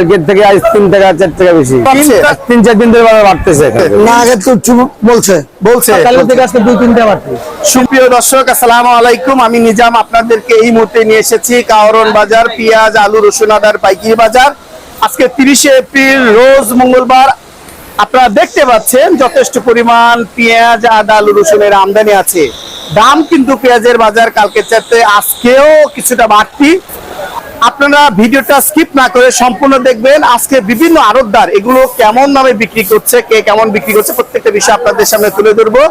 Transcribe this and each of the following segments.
কালকের থেকে আজ তিন টাকা চার টাকা বেশি। তিন চার দিন ধরে বাড়তেছে না আগে তো বলছে। বলছে। আজকে দুই তিনটা বাড়ছে সুপ্রিয় দর্শক আসসালামু আলাইকুম। আমি নিজাম আপনাদেরকে এই মুহূর্তে নিয়ে এসেছি কাওরন বাজার পেঁয়াজ আলু রসুন আদার পাইকারি বাজার। আজকে তিরিশে এপ্রিল রোজ মঙ্গলবার। আপনারা দেখতে পাচ্ছেন যথেষ্ট পরিমাণ পেঁয়াজ আদা আলু রসুনের আমদানি আছে। দাম কিন্তু পেঁয়াজের বাজার কালকে চাইতে আজকেও কিছুটা বাড়তি। আপনারা ভিডিওটা স্কিপ না করে সম্পূর্ণ দেখবেন। আজকে বিভিন্ন আড়তদার এগুলো কেমন দামে বিক্রি করছে কে কেমন বিক্রি করছে প্রত্যেকটা বিষয় আপনাদের সামনে তুলে ধরবো।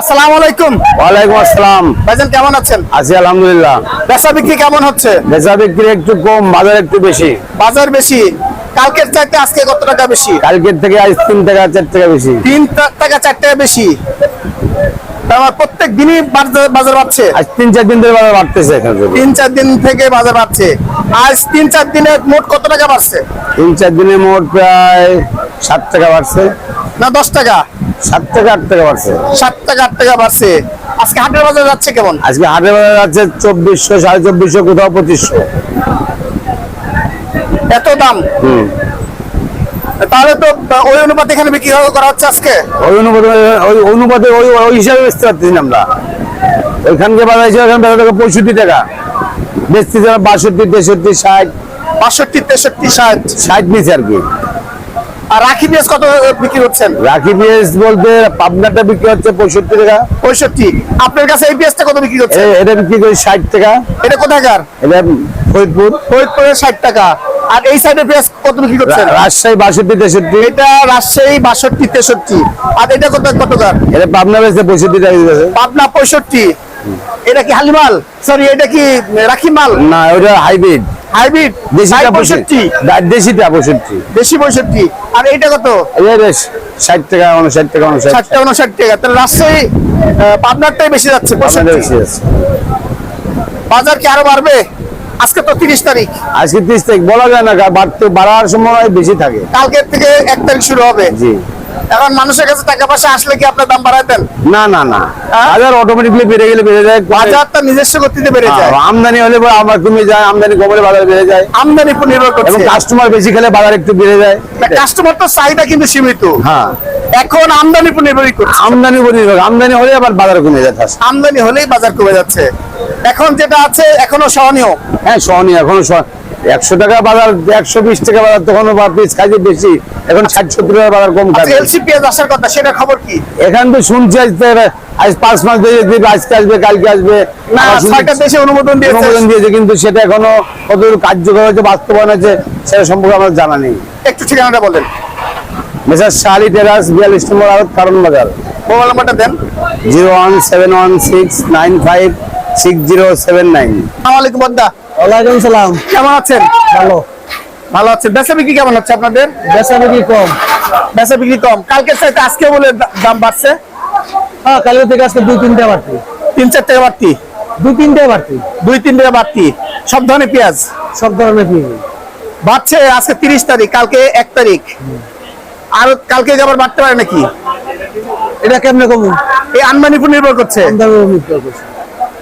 আসসালামু আলাইকুম। ওয়ালাইকুম আসসালাম। ভাইজান কেমন আছেন? আছি আলহামদুলিল্লাহ। বেচা বিক্রি কেমন হচ্ছে? বেচা বিক্রি একটু কম বাজার একটু বেশি। বাজার বেশি। কালকের চাইতে আজকে কত টাকা বেশি? কালকের থেকে আজ তিন টাকা চার টাকা বেশি। তিন টাকা চার টাকা বেশি। প্রত্যেক দিনই বাজার বাড়ছে। আজ তিন চার দিন ধরে বাজার বাড়তেছে তিন চার দিন থেকে বাজার বাড়ছে। আজ তিন চার দিনে মোট কত টাকা বাড়ছে? তিন চার দিনে মোট প্রায় সাত টাকা বাড়ছে। না দশ টাকা। সাত টাকা আট টাকা বাড়ছে। সাত টাকা আট টাকা বাড়ছে। আজকে হাটের বাজার যাচ্ছে কেমন? আজকে বাজার আছে চব্বিশশো সাড়ে চব্বিশশো কোথাও পঁচিশশো। এত দাম। হুম। তাহলে তো ওই অনুপাতে এখানে বিক্রি করা হচ্ছে আজকে? ওই অনুপাতে ওই অনুপাতে ওই ওই হিসাবে বেচতে পারতেছি আমরা। ওইখানকে বাজার হিসাবে এখানে বেচা টাকা পঁয়ষট্টি টাকা। বেচতে যাবে বাষট্টি তেষট্টি ষাট। বাষট্টি তেষট্টি ষাট। ষাট নিচে আর কি। আর রাখি পেঁয়াজ কত বিক্রি করছেন রাখি পেঁয়াজ বলতে পাবনাটা বিক্রি হচ্ছে পঁয়ষট্টি টাকা। পঁয়ষট্টি। আপনার কাছে এই পেঁয়াজটা কত বিক্রি করছে এটা বিক্রি করি ষাট টাকা। এটা কোথাকার? এটা ফরিদপুর। ফরিদপুরের ষাট টাকা। আর এই সাইডে পেঁয়াজ কত বিক্রি করছেন? রাজশাহী বাষট্টি তেষট্টি। এটা রাজশাহী বাষট্টি তেষট্টি। আর এটা কত কতকার এটা পাবনা বেচতে পঁয়ষট্টি টাকা দিতেছে পাবনা পঁয়ষট্টি। এটা কি হালিমাল? সরি এটা কি রাখি মাল না ওটা হাইব্রিড। হাইব্রিড? দেশিটা পঁয়ষট্টি। দেশিটা পঁয়ষট্টি। বেশি পঁয়ষট্টি। আর এইটা কত? এটা ষাট টাকা উনষাট টাকা উনষাট ষাট টাকা উনষাট টাকা। তাহলে রাজশাহী পাবনারটাই বেশি যাচ্ছে পঁয়ষট্টি। বাজার কি আরও বাড়বে? আজকে তো তিরিশ তারিখ। আজকে ত্রিশ তারিখ বলা যায় না বাড়তে বাড়ার সময় বেশি থাকে। কালকের থেকে এক তারিখ শুরু হবে। জি। এখন মানুষের কাছে টাকা পয়সা আসলে কি আপনার দাম না না না। হ্যাঁ? বাজার অটোমেটিকলি বেড়ে গেলে বেড়ে যায়। বাজারটা নিজস্ব গতিতে বেড়ে যায়। হ্যাঁ, আমদানি হলে আমার কমে যায় আমদানি কমলে বাজার বেড়ে যায়। আমদানি উপর নির্ভর এবং করছে কাস্টমার বেশি খেলে বাজার একটু বেড়ে যায়। কাস্টমার তো চাহিদা কিন্তু সীমিত। হ্যাঁ। এখন আমদানি উপর নির্ভর করছে। আমদানি উপর নির্ভর। আমদানি হলে আবার বাজার কমে যায়। fast। আমদানি হলেই বাজার কমে যাচ্ছে। এখন যেটা আছে এখনও সহনীয়? হ্যাঁ সহনীয় এখনও একশো টাকা বাজার একশো বিশ টাকা বাজার তখন পিস খাইছে বেশি। এখন ষাট সত্তর টাকা বাজার কম খাবে এলসি পেঁয়াজ আসার কথা সেটা খবর কি? এখান তো শুনছি আজ পাঁচ মাস দিয়ে দিবে আজকে আসবে কালকে আসবে। না ছয়টা দেশে অনুমোদন দিয়েছে। অনুমোদন দিয়েছে কিন্তু সেটা এখনও কতদূর কার্যকর হয়েছে বাস্তবায়ন হয়েছে সেটা সম্পর্কে আমার জানা নেই। একটু ঠিকানাটা বলেন। মেসার শালি টেরাস বিয়াল্লিশ নম্বর আরত কারণ বাজার। মোবাইল নাম্বারটা দেন। Zero one seven one six nine five six zero seven nine. আলাইকুম বদ্দা ওয়ালাইকুম সালাম। কেমন আছেন? ভালো। ভালো আছে বেচা বিক্রি কেমন হচ্ছে আপনাদের? বেচা বিক্রি কম। বেচা বিক্রি কম। কালকে চাইতে আজকে বলে দাম বাড়ছে? হ্যাঁ থেকে আজকে দুই তিনটা বাড়তি। তিন চার টাকা বাড়তি? দুই বাড়তি। দুই তিন টাকা বাড়তি। সব ধরনের পেঁয়াজ? সব ধরনের পেঁয়াজ। বাড়ছে আজকে তিরিশ তারিখ কালকে এক তারিখ। আর কালকে আবার বাড়তে পারে নাকি? এটা কেমনে কম? এই আনমানি উপর নির্ভর করছে।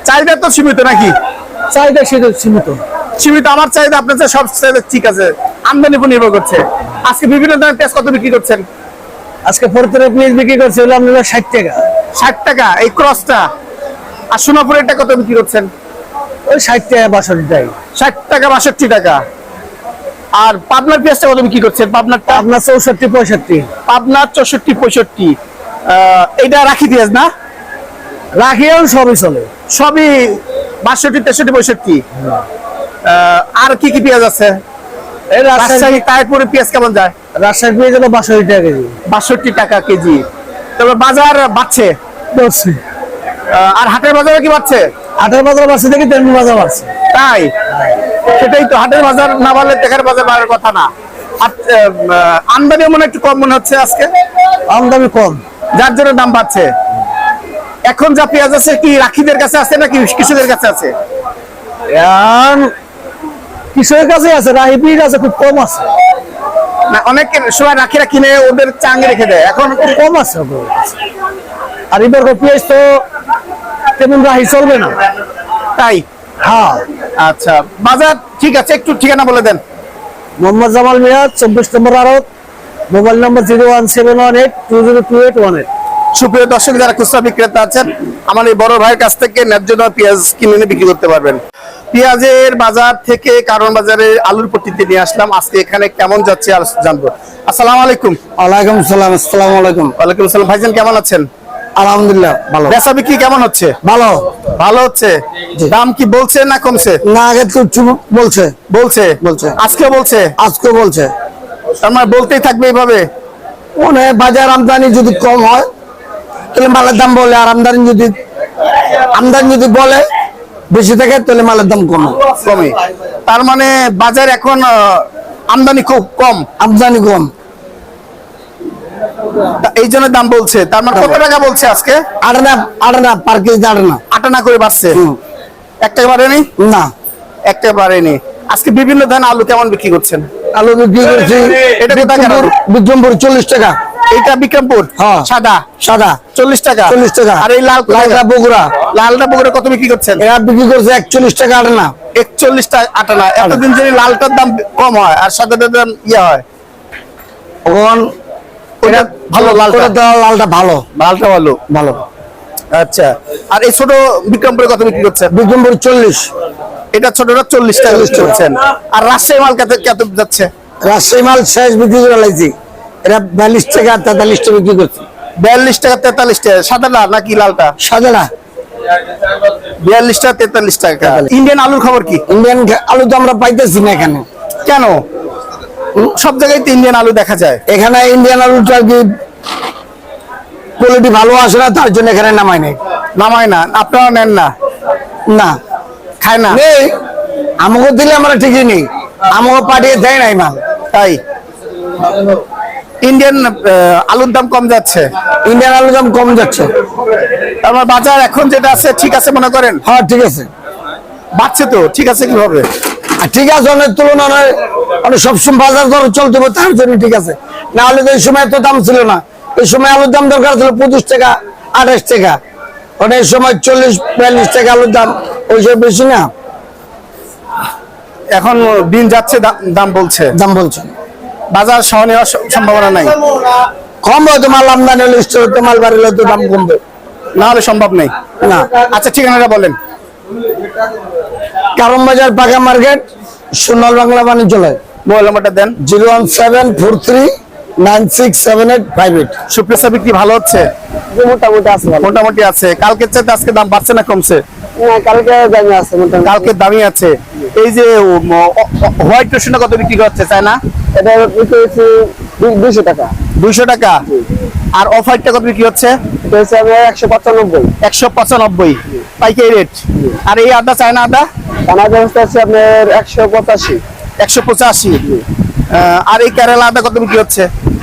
চাহিদা তো সীমিত নাকি? চাহিদা সেটা সীমিত। সীমিত আমার চাহিদা আপনার সব চাহিদা ঠিক আছে। আমদানি উপর নির্ভর করছে। আজকে বিভিন্ন ধরনের পেঁয়াজ কত বিক্রি করছেন? আজকে ফরিদপুরে পেঁয়াজ বিক্রি করছে হলো আপনারা ষাট টাকা। ষাট টাকা এই ক্রসটা। আর সোনাপুরেরটা কত বিক্রি করছেন? ওই ষাট টাকা বাষট্টি টাকা। ষাট টাকা বাষট্টি টাকা। আর পাবনার পেঁয়াজটা কত বিক্রি করছেন? পাবনারটা আপনার চৌষট্টি পঁয়ষট্টি। পাবনার চৌষট্টি পঁয়ষট্টি। আহ, এইটা রাখি পেঁয়াজ না? রাখিও সবই চলে। সবই বাষট্টি তেষট্টি পঁয়ষট্টি। আর কি কি পেঁয়াজ আছে? এই রাজশাহী রাজশাহী তারপরে পেঁয়াজ কেমন যায়? রাজশাহী পেঁয়াজ হলো বাষট্টি টাকা কেজি। বাষট্টি টাকা কেজি। তবে বাজার বাড়ছে? আর হাটের বাজারে কি বাড়ছে? আঠারো বাজার বাড়ছে দেখি তেমনি বাজার বাড়ছে। তাই? সেটাই তো হাটের বাজার না বাড়লে বাজার বাড়ার কথা না। আমদানি মনে একটু কম মনে হচ্ছে আজকে? আমদানি কম। যার জন্য দাম বাড়ছে? এখন যা পেঁয়াজ আছে কি রাখিদের কাছে আছে নাকি কৃষকের কাছে আছে? কৃষকের কাছে আছে? রাহি পেঁয়াজ আছে খুব কম আছে। না অনেক সময় রাখিরা কিনে ওদের চাঙ্গে রেখে দেয়। এখন খুব কম আছে আর এবার পেঁয়াজ তো তেমন রাহি চলবে না। তাই? হ্যাঁ। আচ্ছা বাজার ঠিক আছে একটু ঠিকানা বলে দেন। মোহাম্মদ জামাল মিয়া চব্বিশ নম্বর আড়ত mobile number zero one seven one eight two zero two eight one eight. সুপ্রিয় দর্শক যারা খুচরা বিক্রেতা আছেন আমার এই বড় ভাইয়ের কাছ থেকে ন্যায্য দামে পেঁয়াজ কিনে এনে বিক্রি করতে পারবেন। পেঁয়াজের বাজার থেকে কারণ বাজারে আলুর পট্টিতে নিয়ে আসলাম। আজকে এখানে কেমন যাচ্ছে আর জানব। আসসালামু আলাইকুম। ওয়ালাইকুম সালাম আসসালামু আলাইকুম। ওয়ালাইকুম আসসালাম। ভাইজান কেমন আছেন? আলহামদুলিল্লাহ ভালো। বেচা বিক্রি কেমন হচ্ছে? ভালো। ভালো হচ্ছে? দাম কি বলছে না কমছে? না আগে তো বলছে। বলছে? বলছে। আজকে বলছে? আজকে বলছে। মানে বলতেই থাকবে এইভাবে? মানে বাজার আমদানি যদি কম হয় তাহলে মালের দাম বলে আর আমদানি যদি আমদানি যদি বলে বেশি থাকে তাহলে মালের দাম কমে। কমে। তার মানে বাজার এখন আমদানি খুব কম। আমদানি কম। এই জন্য দাম বলছে। তার মানে কত টাকা বলছে আজকে? আটানা আটানা পার কেজি আটে না আটানা করে বাড়ছে। একটা বাড়েনি? না। একটা বাড়েনি। আজকে বিভিন্ন ধান আলু কেমন বিক্রি করছেন? আলু বিক্রি করছি এটা? বিক্রমপুর চল্লিশ টাকা। এটা বিক্রমপুর? হ্যাঁ। সাদা। সাদা। চল্লিশ টাকা। চল্লিশ টাকা। আর এই লাল লালটা বগুড়া। লালটা পুকুরে কত বিক্রি করছেন? এরা বিক্রি করছে একচল্লিশ টাকা আটে না একচল্লিশ টাকা আটানা। এতদিন যদি লালটার দাম কম হয় আর সাদাটার দাম ইয়ে হয়? ভালো লালটা। ভালো। লালটা ভালো। ভালো। আচ্ছা। আর এই ছোট বিক্রমপুরে কত বিক্রি করছেন? বিক্রমপুর চল্লিশ। এটা ছোটটা চল্লিশ টাকা। করছেন। আর রাজশাহী মাল কত কত যাচ্ছে? রাজশাহী মাল শেষ বিক্রি করে লাইছি। এরা বিয়াল্লিশ টাকা তেতাল্লিশ টাকা বিক্রি করছে। বিয়াল্লিশ টাকা তেতাল্লিশ টাকা সাদাটা নাকি লালটা? সাদাটা। বিয়াল্লিশ টাকা তেতাল্লিশ টাকা। ইন্ডিয়ান আলুর খবর কি? ইন্ডিয়ান আলু তো আমরা পাইতেছি না এখানে। কেন? সব জায়গায় তো ইন্ডিয়ান আলু দেখা যায়। এখানে ইন্ডিয়ান আলুটা কি কোয়ালিটি ভালো আসে না তার জন্য এখানে নামাই নাই। নামায় না। আপনারা নেন না। না। খায় না। নেই। আমাকে দিলে আমরা ঠিকই নেই। আমাকে পাঠিয়ে দেয় নাই মাল। তাই? ইন্ডিয়ান আলুর দাম কম যাচ্ছে। ইন্ডিয়ান আলুর দাম কম যাচ্ছে। আমার বাজার এখন যেটা আছে ঠিক আছে মনে করেন? হ্যাঁ ঠিক আছে। বাড়ছে তো ঠিক আছে কীভাবে? আর ঠিক আছে অনেক তুলনায় মানে সবসময় বাজার দর চলতে হবে তার জন্য ঠিক আছে। না হলে তো এই সময় এত দাম ছিল না। এই সময় আলুর দাম দরকার ছিল পঁচিশ টাকা আঠাশ টাকা। অনেক সময় চল্লিশ বিয়াল্লিশ টাকা আলুর দাম ওইসব বেশি না। এখন দিন যাচ্ছে দাম বলছে। দাম বলছে। বাজার সহ নেওয়ার সম্ভাবনা নাই। কম হয়তো মাল আমদানি হলে স্টোর হতে মাল বাড়লে তো দাম কমবে। না হলে সম্ভব নেই। না। আচ্ছা ঠিকানাটা বলেন। কারণ বাজার পাকা মার্কেট সোনাল বাংলা বাণিজ্যালয় মোবাইল নাম্বারটা দেন। Zero one seven four three nine six seven eight five eight. সুপ্রেসা বিক্রি ভালো হচ্ছে? মোটামুটি আছে মোটামুটি আছে। কালকের চাইতে আজকে দাম বাড়ছে না কমছে? কালকে দামি আছে কালকে দামি আছে। এই যে হোয়াইট রসুনটা কত বিক্রি করছে তাই না এটা বিক্রি হচ্ছে দুইশো টাকা। দুইশো টাকা। আর অফ হোয়াইটটা কত বিক্রি হচ্ছে? এটা হচ্ছে একশো পঁচানব্বই। একশো পঁচানব্বই। পাইকারি রেট। আর এই আদা চায়না আদা ব্যবস্থা আছে আপনার একশো পঁচাশি। একশো পঁচাশি। আর এই কেরালা আদা কত বিক্রি হচ্ছে?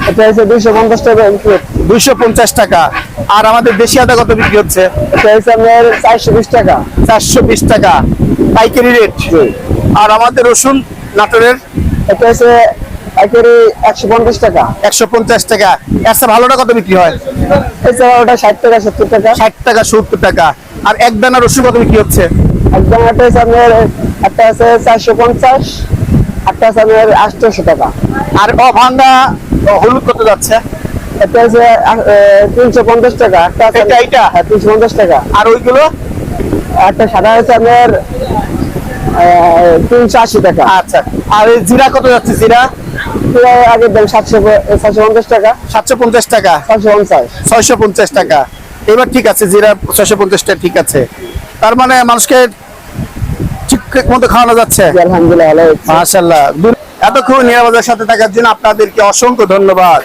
এটা হচ্ছে দুইশো পঞ্চাশ টাকা বিক্রি দুইশো পঞ্চাশ টাকা। আর আমাদের দেশি আদা কত বিক্রি হচ্ছে? এটা হচ্ছে আপনার চারশো বিশ টাকা। চারশো বিশ টাকা। পাইকারি রেট। আর আমাদের রসুন নাটোরের? এটা হচ্ছে পাইকারি একশো পঞ্চাশ টাকা। একশো পঞ্চাশ টাকা। এর ভালোটা কত বিক্রি হয়? এছাড়া ওটা ষাট টাকা সত্তর টাকা। ষাট টাকা সত্তর টাকা। আর এক দানা রসুন কত বিক্রি হচ্ছে? একদম একটা হচ্ছে আপনার একটা আছে চারশো পঞ্চাশ একটা আছে আপনার আটশোশো টাকা। আর অভাঙ্গা হলুদ কত যাচ্ছে? এটা হচ্ছে তিনশো পঞ্চাশ টাকা একটা আছে এটা? হ্যাঁ তিনশো পঞ্চাশ টাকা। আর ওইগুলো? একটা সাদা হচ্ছে আপনার তিনশো আশি টাকা। আচ্ছা। আর এই জিরা কত যাচ্ছে জিরা? আগের দাম সাতশো সাতশো পঞ্চাশ টাকা। সাতশো পঞ্চাশ টাকা। সাতশো পঞ্চাশ। ছয়শো পঞ্চাশ টাকা। এবার ঠিক আছে জিরা ছয়শো পঞ্চাশ টাকা ঠিক আছে। তার মানে মানুষকে ঠিক মতো খাওয়ানো যাচ্ছে? আলহামদুলিল্লাহ মাশাল্লাহ এতক্ষণ নিরাপদের সাথে থাকার জন্য আপনাদেরকে অসংখ্য ধন্যবাদ।